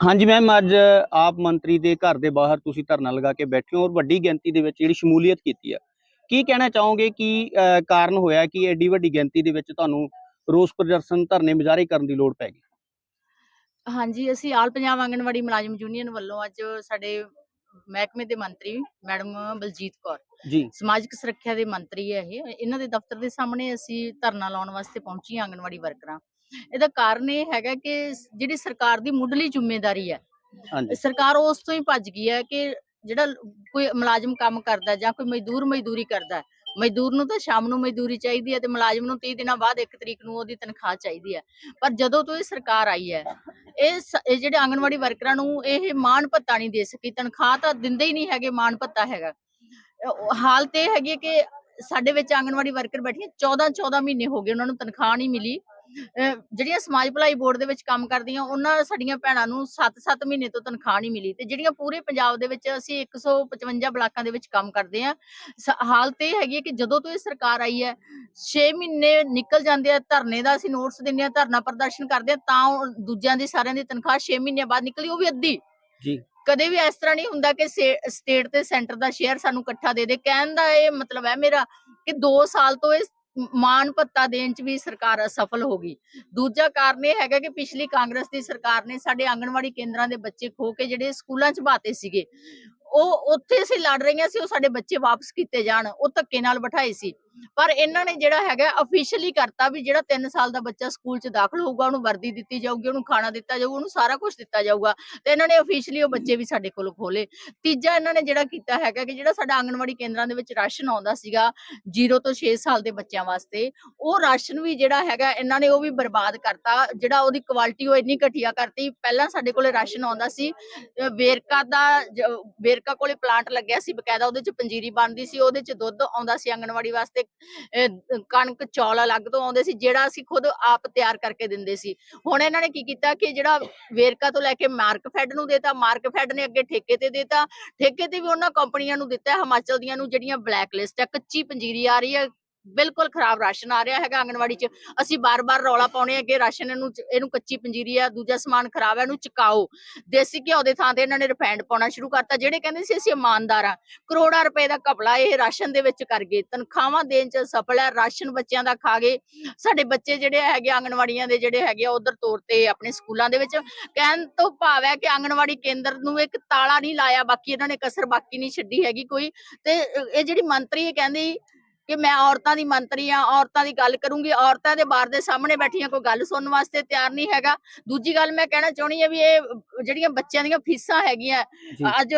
ਹਾਂਜੀ ਮੈਮ ਅੱਜ ਆਪ ਮੰਤਰੀ ਦੇ ਘਰ ਦੇ ਬਾਹਰ ਤੁਸੀਂ ਧਰਨਾ ਲਗਾ ਕੇ ਬੈਠੇ ਹੋ ਔਰ ਵੱਡੀ ਗਿਣਤੀ ਦੇ ਵਿੱਚ ਜਿਹੜੀ ਸ਼ਮੂਲੀਅਤ ਕੀਤੀ ਆ। ਕੀ ਕਹਿਣਾ ਚਾਹੋਗੇ ਕੀ ਕਾਰਨ ਹੋਇਆ ਕਿ ਐਡੀ ਵੱਡੀ ਗਿਣਤੀ ਦੇ ਵਿੱਚ ਤੁਹਾਨੂੰ ਰੋਸ ਪ੍ਰਦਰਸ਼ਨ ਧਰਨੇ ਮੁਜ਼ਾਹਰੇ ਕਰਨ ਦੀ ਲੋੜ ਪੈ ਗਈ? ਹਾਂਜੀ ਅਸੀਂ ਆਲ ਪੰਜਾਬ ਆਂਗਣਵਾੜੀ ਮੁਲਾਜ਼ਮ ਯੂਨੀਅਨ ਵੱਲੋਂ ਅੱਜ ਸਾਡੇ ਮਹਿਕਮੇ ਦੇ ਮੰਤਰੀ ਮੈਡਮ ਬਲਜੀਤ ਕੌਰ ਜੀ। ਸਮਾਜਿਕ ਸੁਰੱਖਿਆ ਦੇ ਮੰਤਰੀ ਹੈ ਇਹ। ਇਹਨਾਂ ਦੇ ਦਫ਼ਤਰ ਦੇ ਸਾਹਮਣੇ ਅਸੀਂ ਧਰਨਾ ਲਾਉਣ ਵਾਸਤੇ ਪਹੁੰਚੀ ਆਂਗਣਵਾੜੀ ਵਰਕਰਾਂ। ਇਹਦਾ ਕਾਰਨ ਇਹ ਹੈਗਾ ਕਿ ਜਿਹੜੀ ਸਰਕਾਰ ਦੀ ਮੁੱਢਲੀ ਜ਼ਿੰਮੇਵਾਰੀ ਹੈ। ਸਰਕਾਰ ਉਸ ਤੋਂ ਹੀ ਭੱਜ ਗਈ ਹੈ ਕਿ ਜਿਹੜਾ ਕੋਈ ਮੁਲਾਜ਼ਮ ਕੰਮ ਕਰਦਾ ਜਾਂ ਕੋਈ ਮਜ਼ਦੂਰ ਮਜ਼ਦੂਰੀ ਕਰਦਾ ਮਜ਼ਦੂਰ ਨੂੰ ਤਾਂ ਸ਼ਾਮ ਨੂੰ ਮਜ਼ਦੂਰੀ ਚਾਹੀਦੀ ਹੈ ਤੇ ਮੁਲਾਜ਼ਮ ਨੂੰ 30 ਦਿਨਾਂ ਬਾਅਦ 1 ਤਰੀਕ ਨੂੰ ਉਹਦੀ ਤਨਖਾਹ ਚਾਹੀਦੀ ਹੈ। ਪਰ ਜਦੋਂ ਤੋਂ ਇਹ ਸਰਕਾਰ ਆਈ ਹੈ ਇਹ ਜਿਹੜੇ ਆਂਗਣਵਾੜੀ ਵਰਕਰਾਂ ਨੂੰ ਇਹ ਮਾਣ ਭੱਤਾ ਨਹੀਂ ਦੇ ਸਕੀ। ਤਨਖਾਹ ਤਾਂ ਦਿੰਦੇ ਹੀ ਨਹੀਂ ਹੈਗੇ ਮਾਣ ਭੱਤਾ ਹੈਗਾ। ਹਾਲਤ ਇਹ ਹੈਗੀ ਕਿ ਸਾਡੇ ਵਿੱਚ ਆਂਗਣਵਾੜੀ ਵਰਕਰ ਬੈਠੀਆਂ 14 14 ਮਹੀਨੇ ਹੋ ਗਏ ਉਹਨਾਂ ਨੂੰ ਤਨਖਾਹ ਨਹੀਂ ਮਿਲੀ। ਜਿਹੜੀਆਂ ਸਮਾਜ ਭਲਾਈ ਬੋਰਡ ਦੇ ਵਿੱਚ ਕੰਮ ਕਰਦੀਆਂ ਉਹਨਾਂ ਸਾਡੀਆਂ ਭੈਣਾਂ ਨੂੰ 7-7 ਮਹੀਨੇ ਤੋਂ ਤਨਖਾਹ ਨਹੀਂ ਮਿਲੀ ਤੇ ਜਿਹੜੀਆਂ ਪੂਰੇ ਪੰਜਾਬ ਦੇ ਵਿੱਚ ਅਸੀਂ 155 ਬਲਾਕਾਂ ਦੇ ਵਿੱਚ ਕੰਮ ਕਰਦੇ ਆ ਹਾਲਤ ਇਹ ਹੈਗੀ ਕਿ ਜਦੋਂ ਤੋਂ ਇਹ ਸਰਕਾਰ ਆਈ ਹੈ 6 ਮਹੀਨੇ ਨਿਕਲ ਜਾਂਦੇ ਆ ਧਰਨੇ ਦਾ ਅਸੀਂ ਨੋਟਿਸ ਦਿੰਦੇ ਆ ਧਰਨਾ ਪ੍ਰਦਰਸ਼ਨ ਕਰਦੇ ਆ ਤਾਂ ਦੂਜਿਆਂ ਦੀ ਸਾਰਿਆਂ ਦੀ ਤਨਖਾਹ 6 ਮਹੀਨਿਆਂ ਬਾਅਦ ਨਿਕਲੀ ਉਹ ਵੀ ਅੱਧੀ। ਜੀ। ਕਦੇ ਵੀ ਇਸ ਤਰ੍ਹਾਂ ਨਹੀਂ ਹੁੰਦਾ ਕਿ ਸਟੇਟ ਤੇ ਸੈਂਟਰ ਦਾ ਸ਼ੇਅਰ ਸਾਨੂੰ ਇਕੱਠਾ ਦੇ ਦੇ ਕਹਿਣ ਦਾ ਇਹ ਮਤਲਬ ਹੈ ਮੇਰਾ ਕਿ 2 ਸਾਲ ਤੋਂ ਇਹ ਮ- ਮਾਣ ਭੱਤਾ ਦੇਣ ਚ ਵੀ ਸਰਕਾਰ ਅਸਫਲ ਹੋ ਗਈ। ਦੂਜਾ ਕਾਰਨ ਇਹ ਹੈਗਾ ਕਿ ਪਿਛਲੀ ਕਾਂਗਰਸ ਦੀ ਸਰਕਾਰ ਨੇ ਸਾਡੇ ਆਂਗਣਵਾੜੀ ਕੇਂਦਰਾਂ ਦੇ ਬੱਚੇ ਖੋ ਕੇ ਜਿਹੜੇ ਸਕੂਲਾਂ ਚ ਬਾਤੇ ਸੀਗੇ, ਉਹ ਉੱਥੇ ਅਸੀਂ ਲੜ ਰਹੀਆਂ ਸੀ, ਉਹ ਸਾਡੇ ਬੱਚੇ ਵਾਪਸ ਕੀਤੇ ਜਾਣ, ਉਹ ਧੱਕੇ ਨਾਲ ਬਿਠਾਏ ਸੀ। ਪਰ ਇਹਨਾਂ ਨੇ ਜਿਹੜਾ ਹੈਗਾ ਅਫੀਸ਼ੀਅਲੀ ਕਰਤਾ ਵੀ ਜਿਹੜਾ 3 ਸਾਲ ਦਾ ਬੱਚਾ ਸਕੂਲ ਚ ਦਾਖਲ ਹੋਊਗਾ, ਉਹਨੂੰ ਵਰਦੀ ਦਿੱਤੀ ਜਾਊਗੀ, ਉਹਨੂੰ ਖਾਣਾ ਦਿੱਤਾ ਜਾਊਗਾ, ਉਹਨੂੰ ਸਾਰਾ ਕੁਝ ਦਿੱਤਾ ਜਾਊਗਾ, ਤੇ ਇਹਨਾਂ ਨੇ ਅਫੀਸ਼ੀਅਲੀ ਉਹ ਬੱਚੇ ਵੀ ਸਾਡੇ ਕੋਲ ਖੋਲੇ ਤੀਜਾ ਇਹਨਾਂ ਨੇ ਜਿਹੜਾ ਕੀਤਾ ਹੈਗਾ ਕਿ ਜਿਹੜਾ ਸਾਡਾ ਆਂਗਣਵਾੜੀ ਕੇਂਦਰਾਂ ਦੇ ਵਿੱਚ ਰਾਸ਼ਨ ਆਉਂਦਾ ਸੀਗਾ 0 ਤੋਂ 6 ਸਾਲ ਦੇ ਬੱਚਿਆਂ ਵਾਸਤੇ, ਉਹ ਰਾਸ਼ਨ ਵੀ ਜਿਹੜਾ ਹੈਗਾ ਇਹਨਾਂ ਨੇ ਉਹ ਵੀ ਬਰਬਾਦ ਕਰਤਾ, ਜਿਹੜਾ ਉਹਦੀ ਕੁਆਲਿਟੀ ਉਹ ਇੰਨੀ ਘਟੀਆ ਕਰਤੀ, ਪਹਿਲਾਂ ਸਾਡੇ ਕੋਲੇ ਰਾਸ਼ਨ ਆਉਂਦਾ ਸੀ ਵੇਰਕਾ ਦਾ ਵੇਰਕਾ ਕੋਲੇ ਪਲਾਂਟ ਲੱਗਿਆ ਸੀ, ਬਕਾਇਦਾ ਉਹਦੇ ਚ ਪੰਜੀਰੀ ਬਣਦੀ ਸੀ, ਉਹਦੇ ਚ ਦੁੱਧ ਆਉਂਦਾ ਸੀ ਆਂਗਣਵਾੜੀ ਵਾਸਤੇ ਕਣਕ ਚੌਲ ਅਲੱਗ ਤੋਂ ਆਉਂਦੇ ਸੀ, ਜਿਹੜਾ ਅਸੀਂ ਖੁਦ ਆਪ ਤਿਆਰ ਕਰਕੇ ਦਿੰਦੇ ਸੀ। ਹੁਣ ਇਹਨਾਂ ਨੇ ਕੀ ਕੀਤਾ ਕਿ ਜਿਹੜਾ ਵੇਰਕਾ ਤੋਂ ਲੈ ਕੇ ਮਾਰਕ ਫੈਡ ਨੂੰ ਦੇਤਾ ਮਾਰਕਫੈਡ ਨੇ ਅੱਗੇ ਠੇਕੇ ਤੇ ਦੇਤਾ, ਠੇਕੇ ਤੇ ਵੀ ਉਹਨਾਂ ਕੰਪਨੀਆਂ ਨੂੰ ਦਿੱਤਾ, ਹਿਮਾਚਲ ਦੀਆਂ ਨੂੰ ਜਿਹੜੀਆਂ ਬਲੈਕ ਲਿਸਟ ਹੈ ਕੱਚੀ ਪੰਜੀਰੀ ਆ ਰਹੀ ਹੈ ਬਿਲਕੁਲ ਖਰਾਬ ਰਾਸ਼ਨ ਆ ਰਿਹਾ ਹੈਗਾ ਆਂਗਣਵਾੜੀ ਚ। ਅਸੀਂ ਬਾਰ-ਬਾਰ ਰੌਲਾ ਪਾਉਣੇ ਆ ਰਾਸ਼ਨ ਇਹਨੂੰ ਇਹਨੂੰ ਕੱਚੀ ਪੰਜੀਰੀ ਆ, ਦੂਜਾ ਸਮਾਨ ਖਰਾਬ ਹੈ ਇਹਨੂੰ ਚਕਾਓ। ਦੇਸੀ ਘਿਓ ਦੇ ਥਾਂ ਤੇ ਇਹਨਾਂ ਨੇ ਰਿਫਾਈਂਡ ਪਾਉਣਾ ਸ਼ੁਰੂ ਕਰਤਾ, ਜਿਹੜੇ ਕਹਿੰਦੇ ਸੀ ਅਸੀਂ ਇਮਾਨਦਾਰ ਆ। ਕਰੋੜਾਂ ਰੁਪਏ ਦਾ ਘਪਲਾ ਇਹ ਰਾਸ਼ਨ ਦੇ ਵਿੱਚ ਕਰ ਗਏ। ਤਨਖਾਹਾਂ ਦੇਣ ਚ ਸਫਲ ਹੈ ਰਾਸ਼ਨ ਬੱਚਿਆਂ ਦਾ ਖਾ ਗਏ। ਸਾਡੇ ਬੱਚੇ ਜਿਹੜੇ ਹੈਗੇ ਆਂਗਣਵਾੜੀਆਂ ਦੇ ਜਿਹੜੇ ਹੈਗੇ ਉਧਰ ਤੌਰ ਤੇ ਆਪਣੇ ਸਕੂਲਾਂ ਦੇ ਵਿੱਚ, ਕਹਿਣ ਤੋਂ ਭਾਵ ਹੈ ਕਿ ਆਂਗਣਵਾੜੀ ਕੇਂਦਰ ਨੂੰ ਇੱਕ ਤਾਲਾ ਨਹੀਂ ਲਾਇਆ, ਬਾਕੀ ਇਹਨਾਂ ਨੇ ਕਸਰ ਬਾਕੀ ਨਹੀਂ ਛੱਡੀ ਹੈਗੀ ਕੋਈ। ਤੇ ਇਹ ਜਿਹੜੀ ਮੰਤਰੀ ਇਹ ਕਹਿੰਦੀ ਕਿ ਮੈਂ ਔਰਤਾਂ ਦੀ ਮੰਤਰੀ ਆ ਔਰਤਾਂ ਦੀ ਗੱਲ ਕਰੂੰਗੀ ਔਰਤਾਂ ਦੇ ਬਾਰ ਦੇ ਸਾਹਮਣੇ ਬੈਠੀਆਂ ਕੋਈ ਗੱਲ ਸੁਣਨ ਵਾਸਤੇ ਤਿਆਰ ਨਹੀਂ ਹੈਗਾ ਦੂਜੀ ਗੱਲ ਮੈਂ ਕਹਿਣਾ ਚਾਹੁੰਦੀ ਆ ਵੀ ਇਹ ਜਿਹੜੀਆਂ ਬੱਚਿਆਂ ਦੀਆਂ ਫੀਸਾਂ ਹੈਗੀਆਂ। ਅੱਜ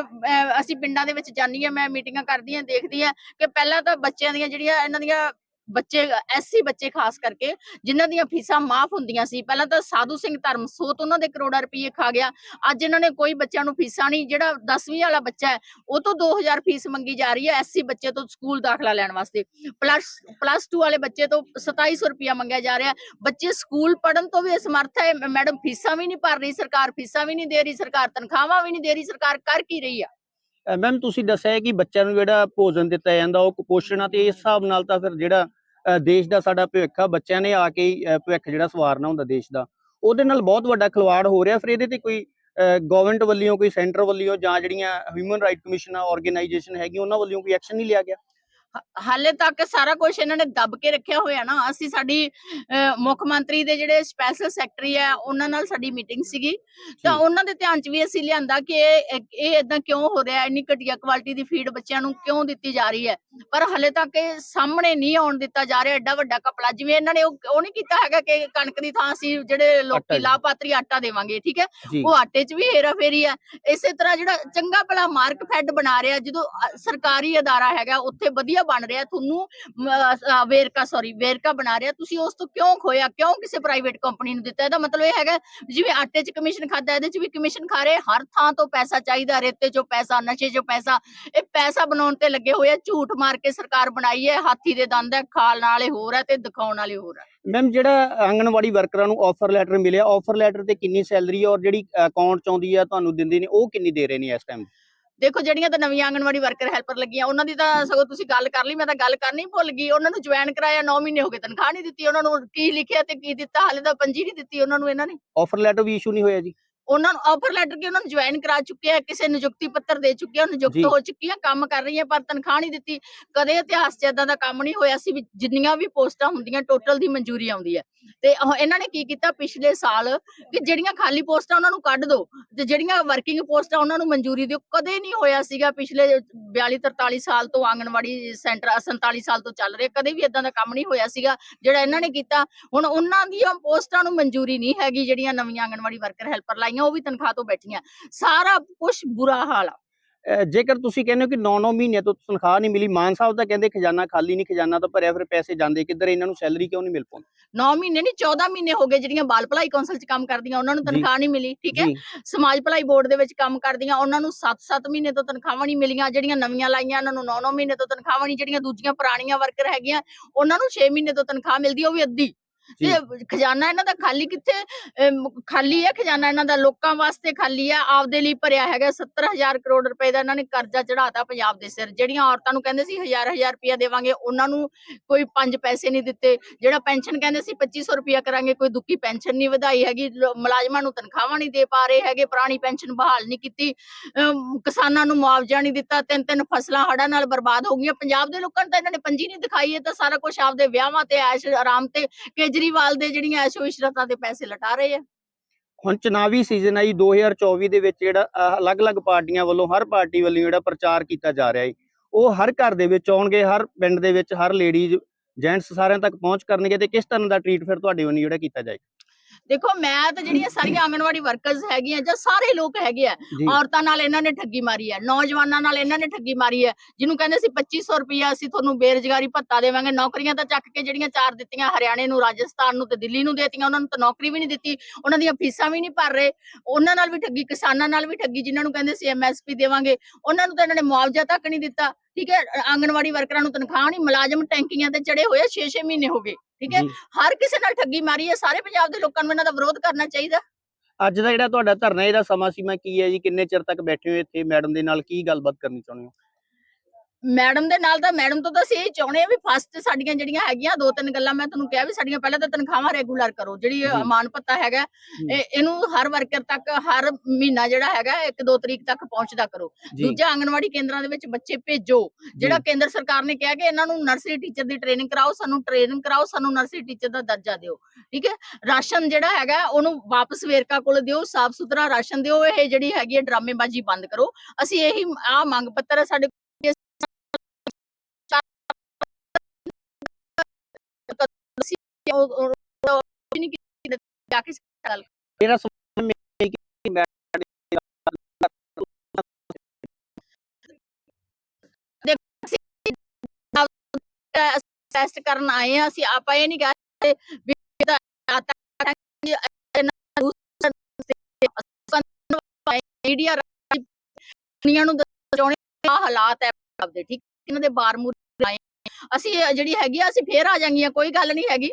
ਅਸੀਂ ਪਿੰਡਾਂ ਦੇ ਵਿੱਚ ਜਾਂਦੀ ਆ ਮੈਂ ਮੀਟਿੰਗਾਂ ਕਰਦੀ ਆ ਦੇਖਦੀ ਆ ਕਿ ਪਹਿਲਾਂ ਤਾਂ ਬੱਚਿਆਂ ਦੀਆਂ ਜਿਹੜੀਆਂ ਇਹਨਾਂ ਦੀਆਂ ਬੱਚੇ, ਐਸਸੀ ਬੱਚੇ ਖਾਸ ਕਰਕੇ, ਜਿਨ੍ਹਾਂ ਦੀਆਂ ਫੀਸਾਂ ਮਾਫ ਹੁੰਦੀਆਂ ਸੀ। ਪਹਿਲਾਂ ਤਾਂ ਸਾਧੂ ਸਿੰਘ ਧਰਮ ਸੋਤ ਉਹਨਾਂ ਦੇ ਕਰੋੜਾਂ ਰੁਪਏ ਖਾ ਗਿਆ। ਅੱਜ ਇਹਨਾਂ ਨੇ ਕੋਈ ਬੱਚਿਆਂ ਨੂੰ ਫੀਸਾਂ ਨਹੀਂ, ਜਿਹੜਾ 10ਵੀਂ ਵਾਲਾ ਬੱਚਾ ਹੈ, ਉਹ ਤੋਂ 2000 ਫੀਸ ਮੰਗੀ ਜਾ ਰਹੀ ਹੈ ਐਸਸੀ ਬੱਚੇ ਤੋਂ ਸਕੂਲ ਦਾਖਲਾ ਲੈਣ ਵਾਸਤੇ। ਪਲੱਸ ਪਲੱਸ 2 ਵਾਲੇ ਬੱਚੇ ਤੋਂ 2700 ਰੁਪਇਆ ਮੰਗਿਆ ਜਾ ਰਿਹਾ। ਬੱਚੇ ਸਕੂਲ ਪੜਨ ਤੋਂ ਵੀ ਅਸਮਰਥ ਹੈ। ਮੈਡਮ ਫੀਸਾਂ ਵੀ ਨਹੀਂ ਭਰ ਰਹੀ, ਸਰਕਾਰ ਫੀਸਾਂ ਵੀ ਨਹੀਂ ਦੇ ਰਹੀ, ਸਰਕਾਰ ਤਨਖਾਹਾਂ ਵੀ ਨਹੀਂ ਦੇ ਰਹੀ, ਸਰਕਾਰ ਕਰ ਕੀ ਰਹੀ ਆ? ਮੈਮ ਤੁਸੀਂ ਦੱਸਿਆ ਕਿ ਬੱਚਿਆਂ ਨੂੰ ਜਿਹੜਾ ਭੋਜਨ ਦਿੱਤਾ ਜਾਂਦਾ, ਉਹ ਕੁਪੋਸ਼ਣ ਆ ਤੇ ਇਸ ਹਿਸਾਬ ਨਾਲ ਤਾਂ ਫਿਰ ਜਿਹੜਾ ਦੇਸ਼ ਦਾ ਸਾਡਾ ਭਵਿੱਖ ਆ ਬੱਚਿਆਂ ਨੇ ਆ ਕੇ ਅਹ, ਭਵਿੱਖ ਜਿਹੜਾ ਸਵਾਰਨਾ ਹੁੰਦਾ ਦੇਸ਼ ਦਾ। ਉਹਦੇ ਨਾਲ ਬਹੁਤ ਵੱਡਾ ਖਿਲਵਾੜ ਹੋ ਰਿਹਾ। ਫਿਰ ਇਹਦੇ ਤੇ ਕੋਈ ਗਵਰਨਮੈਂਟ ਵੱਲੋਂ ਕੋਈ ਸੈਂਟਰ ਵੱਲੋਂ ਜਾਂ ਜਿਹੜੀਆਂ ਹਿਊਮਨ ਰਾਈਟ ਕਮਿਸ਼ਨ ਆਰਗੇਨਾਈਜੇਸ਼ਨ ਹੈਗੀ ਉਹਨਾਂ ਵੱਲੋਂ ਕੋਈ ਐਕਸ਼ਨ ਨਹੀਂ ਲਿਆ ਗਿਆ। ਹਾਲੇ ਤੱਕ ਸਾਰਾ ਕੁਝ ਇਹਨਾਂ ਨੇ ਦੱਬ ਕੇ ਰੱਖਿਆ ਹੋਇਆ ਨਾ ਅਸੀਂ ਸਾਡੀ ਮੁੱਖ ਮੰਤਰੀ ਦੇ ਜਿਹੜੇ ਸਪੈਸ਼ਲ ਸੈਕਟਰੀ ਆ ਉਹਨਾਂ ਨਾਲ ਸਾਡੀ ਮੀਟਿੰਗ ਸੀਗੀ। ਤਾਂ। ਉਹਨਾਂ ਦੇ ਧਿਆਨ 'ਚ ਵੀ ਅਸੀਂ ਲਿਆਂਦਾ ਕਿ ਇਹ ਇਹ ਇਦਾਂ ਕਿਉਂ ਹੋ ਰਿਹਾ ਇੰਨੀ ਘਟੀਆ ਕੁਆਲਿਟੀ ਦੀ ਫੀਡ ਬੱਚਿਆਂ ਨੂੰ ਕਿਉਂ ਦਿੱਤੀ ਜਾ ਰਹੀ ਹੈ? ਪਰ ਹਾਲੇ ਤੱਕ ਇਹ ਸਾਹਮਣੇ ਨਹੀਂ ਆਉਣ ਦਿੱਤਾ ਜਾ ਰਿਹਾ ਐਡਾ ਵੱਡਾ ਕਪੜਾ ਜਿਵੇਂ ਇਹਨਾਂ ਨੇ ਉਹ ਨਹੀਂ ਕੀਤਾ ਹੈਗਾ ਕਿ ਕਣਕ ਦੀ ਥਾਂ ਅਸੀਂ ਜਿਹੜੇ ਲੋਕੀ ਜੀ। ਲਾਭਪਾਤਰੀ ਆਟਾ ਦੇਵਾਂਗੇ ਠੀਕ ਹੈ? ਉਹ ਆਟੇ 'ਚ ਵੀ ਹੇਰਾ ਫੇਰੀ ਆ ਇਸੇ ਤਰ੍ਹਾਂ ਜਿਹੜਾ ਚੰਗਾ ਭਲਾ ਮਾਰਕ ਫੈਡ ਬਣਾ ਰਿਹਾ ਜਦੋਂ ਸਰਕਾਰੀ ਅਦਾਰਾ ਹੈਗਾ ਉੱਥੇ ਵਧੀਆ ਬਣ ਰਿਹਾ, ਤੁਹਾਨੂੰ ਵੇਰਕਾ ਸੌਰੀ ਵੇਰਕਾ ਬਣਾ ਰਿਹਾ, ਤੁਸੀਂ ਉਸ ਤੋਂ ਕਿਉਂ ਖੋਇਆ? ਕਿਉਂ ਕਿਸੇ ਪ੍ਰਾਈਵੇਟ ਕੰਪਨੀ ਨੂੰ ਦਿੱਤਾ? ਇਹਦਾ ਮਤਲਬ ਇਹ ਹੈਗਾ, ਜਿਵੇਂ ਆਟੇ 'ਚ ਕਮਿਸ਼ਨ ਖਾਦਾ ਇਹਦੇ 'ਚ ਵੀ ਕਮਿਸ਼ਨ ਖਾ ਰਹੇ, ਹਰ ਥਾਂ ਤੋਂ ਪੈਸਾ ਚਾਹੀਦਾ, ਰੇਤੇ 'ਚੋਂ ਪੈਸਾ, ਨਸ਼ੇ 'ਚੋਂ ਪੈਸਾ, ਇਹ ਪੈਸਾ ਬਣਾਉਣ ਤੇ ਲੱਗੇ ਹੋਏ ਆ, ਝੂਠ ਮਾਰ ਕੇ ਸਰਕਾਰ ਬਣਾਈ ਹੈ, ਹਾਥੀ ਦੇ ਦੰਦ ਹੈ ਖਾਣ ਵਾਲੇ ਹੋਰ ਹੈ ਤੇ ਦਿਖਾਉਣ ਵਾਲੇ ਹੋਰ ਹੈ। ਮੈਮ ਜਿਹੜਾ ਆਂਗਣਵਾੜੀ ਵਰਕਰਾਂ ਨੂੰ ਆਫਰ ਲੈਟਰ ਮਿਲਿਆ ਆਫਰ ਲੈਟਰ ਤੇ ਕਿੰਨੀ ਸੈਲਰੀ ਔਰ ਜਿਹੜੀ ਅਕਾਊਂਟ ਚ ਆਉਂਦੀ ਆ, ਤੁਹਾਨੂੰ ਦਿੰਦੇ ਨੇ, ਉਹ ਕਿੰਨੀ ਦੇ ਰਹੇ ਨੇ ਇਸ ਟਾਈਮ ਦੇਖੋ, ਜਿਹੜੀਆਂ ਤਾਂ ਨਵੀਆਂ ਆਂਗਣਵਾੜੀ ਵਰਕਰ ਹੈਲਪਰ ਲੱਗੀਆਂ, ਉਹਨਾਂ ਦੀ ਤਾਂ ਸਗੋਂ ਤੁਸੀਂ ਗੱਲ ਕਰ ਲਈ, ਮੈਂ ਤਾਂ ਗੱਲ ਕਰਨੀ ਭੁੱਲ ਗਈ। ਉਹਨਾਂ ਨੂੰ ਜੁਆਇਨ ਕਰਾਇਆ 9 ਮਹੀਨੇ ਹੋ ਗਏ, ਤਨਖਾਹ ਨਹੀਂ ਦਿੱਤੀ ਉਹਨਾਂ ਨੂੰ, ਕੀ ਲਿਖਿਆ ਤੇ ਕੀ ਦਿੱਤਾ, ਹਾਲੇ ਤਾਂ ਪੰਜੀ ਨਹੀਂ ਦਿੱਤੀ ਉਹਨਾਂ ਨੂੰ ਇਹਨਾਂ ਨੇ। ਆਫਰ ਲੈਟਰ ਵੀ ਇਸ਼ੂ ਨਹੀਂ ਹੋਇਆ ਜੀ। ਉਹਨਾਂ ਨੂੰ ਆਫਰ ਲੈਟਰ ਕਿ ਉਹਨਾਂ ਨੂੰ ਜੁਆਇਨ ਕਰਾ ਚੁੱਕੇ ਆ ਕਿਸੇ ਨਿਯੁਕਤੀ ਪੱਤਰ ਦੇ ਚੁੱਕੇ ਆ। ਨਿਯੁਕਤ ਹੋ ਚੁੱਕੀਆਂ ਕੰਮ ਕਰ ਰਹੀਆਂ ਪਰ ਤਨਖਾਹ ਨਹੀਂ ਦਿੱਤੀ। ਕਦੇ ਇਤਿਹਾਸ 'ਚ ਇਦਾਂ ਦਾ ਕੰਮ ਨਹੀਂ ਹੋਇਆ ਸੀ ਜਿੰਨੀਆਂ ਵੀ ਪੋਸਟਾਂ ਹੁੰਦੀਆਂ ਟੋਟਲ ਦੀ ਮਨਜ਼ੂਰੀ ਆਉਂਦੀ ਹੈ ਤੇ ਇਹਨਾਂ ਨੇ ਕੀ ਕੀਤਾ ਪਿਛਲੇ ਸਾਲ ਕਿ ਜਿਹੜੀਆਂ ਖਾਲੀ ਪੋਸਟਾਂ ਉਹਨਾਂ ਨੂੰ ਕੱਢ ਦਿਓ ਤੇ ਜਿਹੜੀਆਂ ਵਰਕਿੰਗ ਪੋਸਟਾਂ ਉਹਨਾਂ ਨੂੰ ਮਨਜ਼ੂਰੀ ਦਿਓ ਕਦੇ ਨਹੀਂ ਹੋਇਆ ਸੀਗਾ ਪਿਛਲੇ 42 43 ਸਾਲ ਤੋਂ ਆਂਗਣਵਾੜੀ ਸੈਂਟਰ 47 ਸਾਲ ਤੋਂ ਚੱਲ ਰਿਹਾ ਕਦੇ ਵੀ ਇਦਾਂ ਦਾ ਕੰਮ ਨਹੀਂ ਹੋਇਆ ਸੀਗਾ। ਜਿਹੜਾ ਇਹਨਾਂ ਨੇ ਕੀਤਾ ਹੁਣ ਉਹਨਾਂ ਦੀਆਂ ਪੋਸਟਾਂ ਨੂੰ ਮਨਜ਼ੂਰੀ ਨਹੀਂ ਹੈਗੀ ਜਿਹੜੀਆਂ ਨਵੀਆਂ ਆਂਗਣਵਾੜੀ ਵਰਕਰ ਹੈਲਪਰ ਲਾਈਆਂ ਉਹ ਵੀ ਤਨਖਾਹ ਤੋਂ ਬੈਠੀਆਂ। ਸਾਰਾ ਕੁਝ ਬੁਰਾ ਹਾਲ ਆ। ਜੇਕਰ ਤੁਸੀਂ ਕਹਿੰਦੇ ਹੋ ਕਿ 9-9 ਮਹੀਨੇ ਤੋਂ ਤਨਖਾਹ ਨਹੀਂ ਮਿਲੀ ਮਾਨ ਸਾਹਿਬ ਤਾਂ ਕਹਿੰਦੇ ਖਜ਼ਾਨਾ ਖਾਲੀ ਨਹੀਂ ਖਜ਼ਾਨਾ ਤਾਂ ਭਰਿਆ ਫਿਰ ਪੈਸੇ ਜਾਂਦੇ ਕਿੱਧਰ ਇਹਨਾਂ ਨੂੰ ਸੈਲਰੀ ਕਿਉਂ ਨਹੀਂ ਮਿਲ ਪਾਉਂਦੀ? 9 ਮਹੀਨੇ ਨਹੀਂ 14 ਮਹੀਨੇ ਹੋ ਗਏ ਜਿਹੜੀਆਂ ਬਾਲ ਭਲਾਈ ਕੌਂਸਲ 'ਚ ਕੰਮ ਕਰਦੀਆਂ ਉਹਨਾਂ ਨੂੰ। ਤਨਖਾਹ ਨਹੀਂ ਮਿਲੀ ਠੀਕ ਹੈ? ਸਮਾਜ ਭਲਾਈ ਬੋਰਡ ਦੇ ਵਿੱਚ ਕੰਮ ਕਰਦੀਆਂ ਉਹਨਾਂ ਨੂੰ 7-7 ਮਹੀਨੇ ਤੋਂ ਤਨਖਾਹਾਂ ਨਹੀਂ ਮਿਲੀਆਂ ਜਿਹੜੀਆਂ ਨਵੀਆਂ ਲਾਈਆਂ ਉਹਨਾਂ ਨੂੰ 9-9 ਮਹੀਨੇ ਤੋਂ ਤਨਖਾਹਾਂ ਨਹੀਂ ਜਿਹੜੀਆਂ ਦੂਜੀਆਂ ਪੁਰਾਣੀਆਂ ਵਰਕਰ ਹੈਗੀਆਂ ਉਹਨਾਂ ਨੂੰ 6 ਮਹੀਨੇ ਤੋਂ ਤਨਖਾਹ ਮਿਲਦੀ ਉਹ ਵੀ ਅੱਧੀ। ਤੇ ਖਜ਼ਾਨਾ ਇਹਨਾਂ ਦਾ ਖਾਲੀ ਕਿੱਥੇ? ਖਾਲੀ ਹੈ ਖਜ਼ਾਨਾ ਇਹਨਾਂ ਦਾ ਲੋਕਾਂ ਵਾਸਤੇ ਖਾਲੀ ਹੈ ਆਪਦੇ ਲਈ ਭਰਿਆ ਹੈਗਾ 70000 ਕਰੋੜ ਰੁਪਏ ਦਾ ਇਹਨਾਂ ਨੇ ਕਰਜ਼ਾ ਚੜਾਤਾ ਪੰਜਾਬ ਦੇ ਸਿਰ। ਜਿਹੜੀਆਂ ਔਰਤਾਂ ਨੂੰ ਕਹਿੰਦੇ ਸੀ ਹਜ਼ਾਰ ਹਜ਼ਾਰ ਰੁਪਇਆ ਦੇਵਾਂਗੇ ਉਹਨਾਂ ਨੂੰ ਕੋਈ 5 ਪੈਸੇ ਨਹੀਂ ਦਿੱਤੇ। ਜਿਹੜਾ ਪੈਨਸ਼ਨ ਕਹਿੰਦੇ ਸੀ 2500 ਰੁਪਇਆ ਕਰਾਂਗੇ ਕੋਈ ਦੁੱਕੀ ਪੈਨਸ਼ਨ ਨਹੀਂ ਵਧਾਈ ਹੈਗੀ ਮੁਲਾਜ਼ਮਾਂ ਨੂੰ ਤਨਖਾਹਾਂ ਨਹੀਂ ਦੇ ਪਾ ਰਹੇ ਹੈਗੇ ਪੁਰਾਣੀ ਪੈਨਸ਼ਨ ਬਹਾਲ ਨਹੀਂ ਕੀਤੀ। ਕਿਸਾਨਾਂ ਨੂੰ ਮੁਆਵਜ਼ਾ ਨਹੀਂ ਦਿੱਤਾ ਤਿੰਨ ਤਿੰਨ ਫਸਲਾਂ ਹੜ੍ਹਾਂ ਨਾਲ ਬਰਬਾਦ ਹੋ ਗਈਆਂ। ਪੰਜਾਬ ਦੇ ਲੋਕਾਂ ਨੂੰ ਤਾਂ ਇਹਨਾਂ ਨੇ ਪੰਜੀ ਨਹੀਂ ਦਿਖਾਈ ਇਹ ਤਾਂ ਸਾਰਾ ਕੁਝ ਆਪਦੇ ਵਿਆਹਾਂ ਤੇ ਐਸ਼ ਆਰਾਮ ਤੇ ਕੇਜਰੀਵਾਲ ਦੇ ਜਿਹੜੀਆਂ ਐਸ਼ੋ ਇਸ਼ਰਤਾਂ ਦੇ ਪੈਸੇ ਲਟਾ ਰਹੇ ਆ। ਹੁਣ ਚੁਣਾਵੀ ਸੀਜ਼ਨ ਹੈ ਜੀ 2024 ਦੇ ਵਿੱਚ ਜਿਹੜਾ ਅਲੱਗ-ਅਲੱਗ ਪਾਰਟੀਆਂ ਵੱਲੋਂ ਹਰ ਪਾਰਟੀ ਵੱਲੋਂ ਜਿਹੜਾ ਪ੍ਰਚਾਰ ਕੀਤਾ ਜਾ ਰਿਹਾ ਹੈ ਉਹ ਹਰ ਘਰ ਦੇ ਵਿੱਚ ਆਉਣਗੇ, ਹਰ ਪਿੰਡ ਦੇ ਵਿੱਚ ਹਰ ਲੇਡੀਜ਼, ਜੈਂਟਸ ਸਾਰਿਆਂ ਤੱਕ ਪਹੁੰਚ ਕਰਨਗੇ ਤੇ ਕਿਸ ਤਰ੍ਹਾਂ ਦਾ ਟ੍ਰੀਟ ਫਿਰ ਤੁਹਾਡੇ ਵੱਲੋਂ ਜਿਹੜਾ ਕੀਤਾ ਜਾਏਗਾ? ਦੇਖੋ ਮੈਂ ਤਾਂ ਜਿਹੜੀਆਂ ਸਾਰੀਆਂ ਆਂਗਣਵਾੜੀ ਵਰਕਰਸ ਹੈਗੀਆਂ ਜਾਂ ਸਾਰੇ ਲੋਕ ਹੈਗੇ ਆ ਔਰਤਾਂ ਨਾਲ ਇਹਨਾਂ ਨੇ ਠੱਗੀ ਮਾਰੀ ਹੈ ਨੌਜਵਾਨਾਂ ਨਾਲ ਇਹਨਾਂ ਨੇ ਠੱਗੀ ਮਾਰੀ ਹੈ ਜਿਹਨੂੰ ਕਹਿੰਦੇ ਸੀ 2500 ਰੁਪਇਆ ਅਸੀਂ ਤੁਹਾਨੂੰ ਬੇਰੁਜ਼ਗਾਰੀ ਭੱਤਾ ਦੇਵਾਂਗੇ ਨੌਕਰੀਆਂ ਤਾਂ ਚੱਕ ਕੇ ਜਿਹੜੀਆਂ ਚਾਰ ਦਿੱਤੀਆਂ ਹਰਿਆਣੇ ਨੂੰ ਰਾਜਸਥਾਨ ਨੂੰ ਤੇ ਦਿੱਲੀ ਨੂੰ ਦੇਤੀਆਂ ਉਹਨਾਂ ਨੂੰ ਤਾਂ ਨੌਕਰੀ ਵੀ ਨਹੀਂ ਦਿੱਤੀ ਉਹਨਾਂ ਦੀਆਂ ਫੀਸਾਂ ਵੀ ਨਹੀਂ ਭਰ ਰਹੇ ਉਹਨਾਂ ਨਾਲ ਵੀ ਠੱਗੀ ਕਿਸਾਨਾਂ ਨਾਲ ਵੀ ਠੱਗੀ ਜਿਨ੍ਹਾਂ ਨੂੰ ਕਹਿੰਦੇ ਸੀ ਐਮਐਸਪੀ ਦੇਵਾਂਗੇ ਉਹਨਾਂ ਨੂੰ ਤਾਂ ਇਹਨਾਂ ਨੇ ਮੁਆਵਜ਼ਾ ਤੱਕ ਨਹੀਂ ਦਿੱਤਾ ਠੀਕ ਹੈ ਆਂਗਣਵਾੜੀ ਵਰਕਰਾਂ ਨੂੰ ਤਨਖਾਹ ਨਹੀਂ ਮੁਲਾਜ਼ਮ ਟੈਂਕੀਆਂ ਤੇ ਚੜੇ ਹੋਏ 6-6 ਮਹੀਨੇ ਹੋ ਗਏ। ਠੀਕ ਹੈ? ਜੀ। ਹਰ ਕਿਸੇ ਨਾਲ ਠੱਗੀ ਮਾਰੀ ਹੈ ਸਾਰੇ ਪੰਜਾਬ ਦੇ ਲੋਕਾਂ ਨੂੰ ਇਹਨਾਂ ਦਾ ਵਿਰੋਧ ਕਰਨਾ ਚਾਹੀਦਾ। ਅੱਜ ਦਾ ਜਿਹੜਾ ਤੁਹਾਡਾ ਧਰਨਾ ਇਹਦਾ ਸਮਾਂ ਸੀਮਾ ਕੀ ਹੈ ਜੀ? ਕਿੰਨੇ ਚਿਰ ਤੱਕ ਬੈਠੇ ਹੋ ਇੱਥੇ? ਮੈਡਮ ਦੇ ਨਾਲ ਕੀ ਗੱਲਬਾਤ ਕਰਨੀ ਚਾਹੁੰਦੇ ਹੋ? ਮੈਡਮ ਦੇ ਨਾਲ ਤਾਂ ਮੈਡਮ ਤੋਂ ਤਾਂ ਅਸੀਂ ਇਹ ਚਾਹੁੰਦੇ ਆ ਵੀ ਫਸਟ ਸਾਡੀਆਂ ਜਿਹੜੀਆਂ ਹੈਗੀਆਂ ਦੋ ਤਿੰਨ ਗੱਲਾਂ ਮੈਂ ਤੁਹਾਨੂੰ ਕਿਹਾ ਵੀ ਸਾਡੀਆਂ ਪਹਿਲਾਂ ਤਾਂ ਤਨਖਾਹਾਂ ਰੈਗੂਲਰ ਕਰੋ ਜਿਹੜੀ। ਅਮਾਨ ਪੱਤਾ ਹੈਗਾ ਇਹਨੂੰ ਹਰ ਵਰਕਰ ਤੱਕ ਹਰ ਮਹੀਨਾ ਜਿਹੜਾ ਹੈਗਾ 1-2 ਤਰੀਕ ਤੱਕ ਪਹੁੰਚਦਾ ਕਰੋ। ਦੂਜਾ ਆਂਗਣਵਾੜੀ ਕੇਂਦਰਾਂ ਦੇ ਵਿੱਚ ਬੱਚੇ ਭੇਜੋ ਜਿਹੜਾ ਕੇਂਦਰ ਸਰਕਾਰ ਨੇ ਕਿਹਾ ਕਿ ਇਹਨਾਂ ਨੂੰ ਨਰਸਰੀ ਟੀਚਰ ਦੀ ਟ੍ਰੇਨਿੰਗ ਕਰਾਓ ਸਾਨੂੰ ਟ੍ਰੇਨਿੰਗ ਕਰਾਓ ਸਾਨੂੰ ਨਰਸਰੀ ਟੀਚਰ ਦਾ ਦਰਜਾ ਦਿਓ। ਠੀਕ ਹੈ? ਰਾਸ਼ਨ ਜਿਹੜਾ ਹੈਗਾ ਉਹਨੂੰ ਵਾਪਸ ਵੇਰਕਾ ਕੋਲ ਦਿਓ ਸਾਫ਼ ਸੁਥਰਾ ਰਾਸ਼ਨ ਦਿਓ ਇਹ ਜਿਹੜੀ ਹੈਗੀ ਡਰਾਮੇਬਾਜ਼ੀ ਬੰਦ ਕਰੋ। ਅਸੀਂ ਇਹੀ ਆ ਮੰਗ ਪੱਤਰ ਸਾਡੇ ਅਸੀਂ ਉਹ- ਉਹ- ਉਹ ਨਹੀਂ ਕੀਤੀ ਜਾ ਕੇ ਗੱਲ ਮੇਰਾ ਸਵਾਲ ਇਹ ਹੈ ਕਿ ਮੈਂ ਟੈਸਟ ਕਰਨ ਆਏ ਆ ਅਸੀਂ ਆਪਾਂ ਇਹ ਨਹੀਂ ਕਹਿੰਦੇ ਵੀ ਇਹਦਾ ਆਤਾ ਮੀਡੀਆ ਦੁਨੀਆ ਨੂੰ ਦੱਸਣੇ ਆ ਹਾਲਾਤ ਹੈ ਆਪਦੇ ਠੀਕ ਇਹਨਾਂ ਦੇ ਬਾਰ ਮੂਰੇ ਆਏ। ਅਸੀਂ ਜਿਹੜੀ ਹੈਗੀ ਆ ਅਸੀਂ ਫੇਰ ਆ ਜਾਾਂਗੀਆਂ ਕੋਈ ਗੱਲ ਨਹੀਂ ਹੈਗੀ।